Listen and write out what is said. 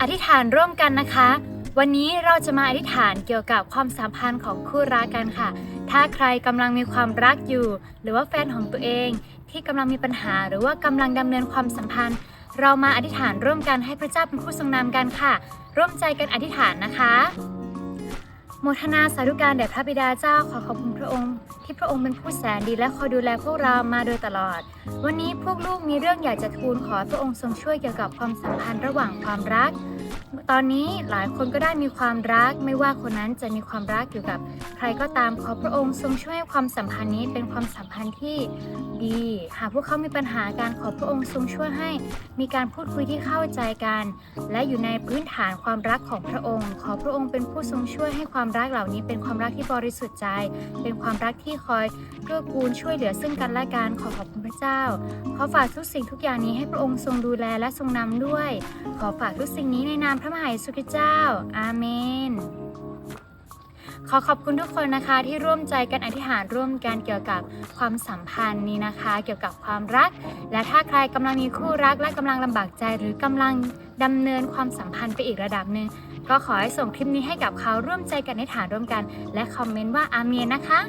อธิษฐานร่วมกันนะคะ วันนี้เราจะมาอธิษฐานเกี่ยวกับความสัมพันธ์ของคู่รักกันค่ะ ถ้าใครกำลังมีความรักอยู่ หรือว่าแฟนของตัวเอง ที่กำลังมีปัญหาหรือว่ากำลังดำเนินความสัมพันธ์ เรามาอธิษฐานร่วมกันให้พระเจ้าเป็นคู่ทรงนำกันค่ะ ร่วมใจกันอธิษฐานนะคะ โมทนาสาธุการแด่พระบิดาเจ้าขอขอบคุณพระองค์ ที่พระองค์เป็นผู้แสนดีและคอยดูแลพวกเรามาโดยตลอด วันนี้พวกลูกมีเรื่องอยากจะทูลขอพระองค์ทรงช่วยเกี่ยวกับความสัมพันธ์ระหว่างความรัก ตอนนี้หลายคนก็ได้มีความรัก ไม่ว่าคนนั้นจะมีความรักอยู่กับ ใครก็ตามขอพระองค์ทรงช่วยให้ความสัมพันธ์นี้เป็นความสัมพันธ์ที่ดี หากพวกเขามีปัญหาการขอพระองค์ทรงช่วยให้ มีการพูดคุยที่เข้าใจกัน และอยู่ในพื้นฐานความรักของพระองค์ ขอพระองค์เป็นผู้ทรงช่วยให้ความรักเหล่านี้เป็นความรักที่บริสุทธิ์ใจ เป็นความรักที่คอยเกื้อกูลช่วยเหลือซึ่งกันและกันขอขอบคุณพระเจ้า ขอฝากทุกสิ่งทุกอย่างนี้ให้พระองค์ทรงดูแลและทรงนำด้วย ขอฝากทุกสิ่งนี้ในนามพระมหายสุขเจ้า อาเมน ขอขอบคุณทุกคนนะคะที่ร่วมใจกันอธิษฐานร่วมกันเกี่ยวกับความสัมพันธ์นี้นะคะ เกี่ยวกับความรัก และถ้าใครกำลังมีคู่รักและกำลังลำบากใจ หรือกำลังดำเนินความสัมพันธ์ไปอีกระดับหนึ่งก็ขอให้ส่งคลิปนี้ให้กับเขาร่วมใจกันอธิษฐานร่วมกัน และคอมเมนต์ว่าอาเมนนะคะ